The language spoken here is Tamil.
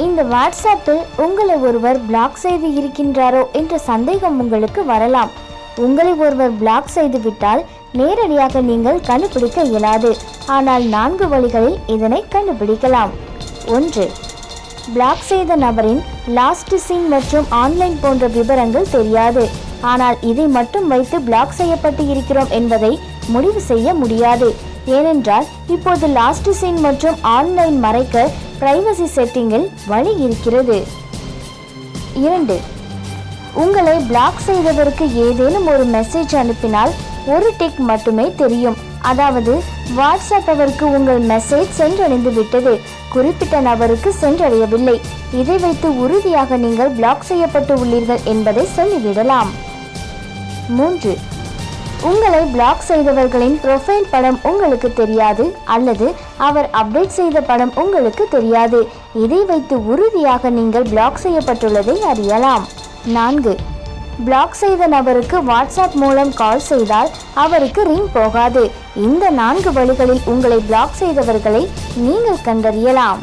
இந்த வாட்ஸ்அப்பில் உங்களை ஒருவர் பிளாக் செய்து இருக்கின்றாரோ என்ற சந்தேகம் உங்களுக்கு வரலாம். உங்களை ஒருவர் பிளாக் செய்துவிட்டால் நேரடியாக நீங்கள் கண்டுபிடிக்க இயலாது. ஆனால் நான்கு வழிகளில் இதனை கண்டுபிடிக்கலாம். ஒன்று பிளாக் செய்த நபரின் லாஸ்ட் சீன் மற்றும் ஆன்லைன் போன்ற விவரங்கள் தெரியாது. ஆனால் இதை மட்டும் வைத்து பிளாக் செய்யப்பட்டு இருக்கிறோம் என்பதை முடிவு செய்ய முடியாது. ஏனென்றால் இப்போது லாஸ்ட் சீன் மற்றும் ஆன்லைன் மறைக்க பிரைவசி செட்டிங்கில் வழி இருக்கிறது. இரண்டு உங்களை பிளாக் செய்தவருக்கு ஏதேனும் ஒரு மெசேஜ் அனுப்பினால் ஒரு டிக் மட்டுமே தெரியும். அதாவது வாட்ஸ்அப் அவருக்கு உங்கள் மெசேஜ் சென்றடைந்து விட்டது. குறிப்பிட்ட நபருக்கு சென்றடையவில்லை. இதை வைத்து உறுதியாக நீங்கள் பிளாக் செய்யப்பட்டு உள்ளீர்கள் என்பதை சொல்லிவிடலாம். மூன்று உங்களை பிளாக் செய்தவர்களின் ப்ரொஃபைல் படம் உங்களுக்கு தெரியாது அல்லது அவர் அப்டேட் செய்த படம் உங்களுக்கு தெரியாது. இதை வைத்து உறுதியாக நீங்கள் பிளாக் செய்யப்பட்டுள்ளதை அறியலாம். நான்கு. பிளாக் செய்த நபருக்கு வாட்ஸ்அப் மூலம் கால் செய்தால் அவருக்கு ரிங் போகாது. இந்த நான்கு வழிகளில் உங்களை பிளாக் செய்தவர்களை நீங்கள் கண்டறியலாம்.